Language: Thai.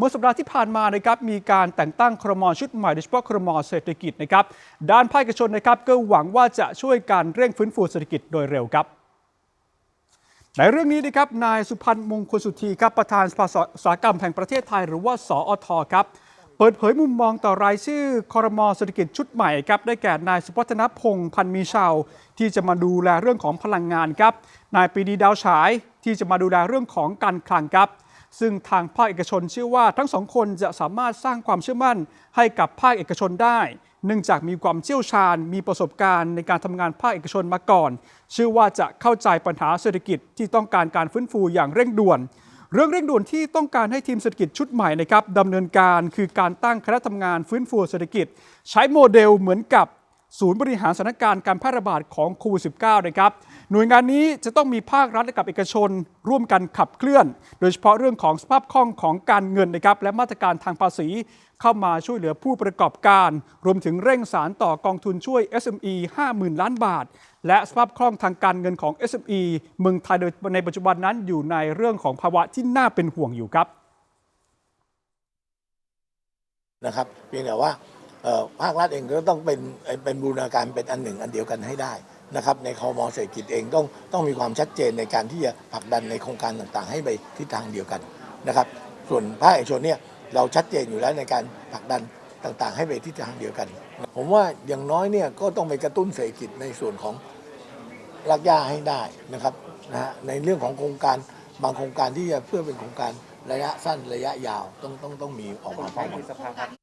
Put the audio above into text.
เมื่อสัปดาห์ที่ผ่านมานะครับมีการแต่งตั้งครมชุดใหม่โดยเฉพาะครมเศรษฐกิจนะครับด้านภาคเอกชนนะครับก็หวังว่าจะช่วยการเร่งฟื้นฟูเศรษฐกิจโดยเร็วครับในเรื่องนี้นะครับนายสุพันธ์มงคลสุธีครับประธานสภาอุตสาหกรรมแห่งประเทศไทย หรือว่าสอทครับเปิดเผยมุมมองต่อรายชื่อคอรมอเศรษฐกิจชุดใหม่ครับได้แก่นายสุพัฒนพงษ์พันธ์มีชาว ที่จะมาดูแลเรื่องของพลังงานครับนายปีดีดาวฉายที่จะมาดูแลเรื่องของการคลังครับ ซึ่งทางภาคเอกชนเชื่อว่าทั้งสองคนจะสามารถสร้างความเชื่อมั่นให้กับภาคเอกชนได้ เนื่องจากมีความเชี่ยวชาญ มีประสบการณ์ในการทำงานภาคเอกชนมาก่อน เชื่อว่าจะเข้าใจปัญหาเศรษฐกิจที่ต้องการการฟื้นฟูอย่างเร่งด่วน เรื่องเร่งด่วนที่ต้องการให้ทีมเศรษฐกิจชุดใหม่นะครับดำเนินการคือการตั้งคณะทำงานฟื้นฟูเศรษฐกิจ ใช้โมเดลเหมือนกับ ศูนย์บริหารสถานการณ์การแพร่ระบาดของโควิด -19 นะครับ หน่วยงานนี้จะต้องมีภาครัฐและกับเอกชน ร่วมกันขับเคลื่อน โดยเฉพาะเรื่องของสภาพคล่องของการเงินนะครับ และมาตรการทางภาษี เข้ามาช่วยเหลือผู้ประกอบการ รวมถึงเร่งสารต่อกองทุนช่วย SME 50,000 ล้านบาท และสภาพคล่องทางการเงินของ SME เมืองไทยโดยในปัจจุบันนั้นอยู่ในเรื่องของภาวะที่น่าเป็นห่วงอยู่ครับนะครับเพียงแต่ว่า ภาครัฐเองก็ต้องเป็นเป็นบูรณาการเป็นอันหนึ่งอันเดียวกันให้ได้นะครับในคอมอเศรษฐกิจเองต้องต้องมีความชัดเจนในการที่จะผลักดันในโครงการต่างๆ ให้ไปทิศทางเดียวกันนะครับ ส่วนภาคเอกชนเนี่ยเราชัดเจนอยู่แล้วในการผลักดันต่างๆ ให้ไปทิศทางเดียวกัน ผมว่าอย่างน้อยเนี่ยก็ต้องไปกระตุ้นเศรษฐกิจในส่วนของรักย่าให้ได้นะครับนะฮะในเรื่องของโครงการบางโครงการที่จะเพื่อเป็นโครงการระยะสั้นระยะยาวต้องต้องต้องมีออกมาพร้อมกัน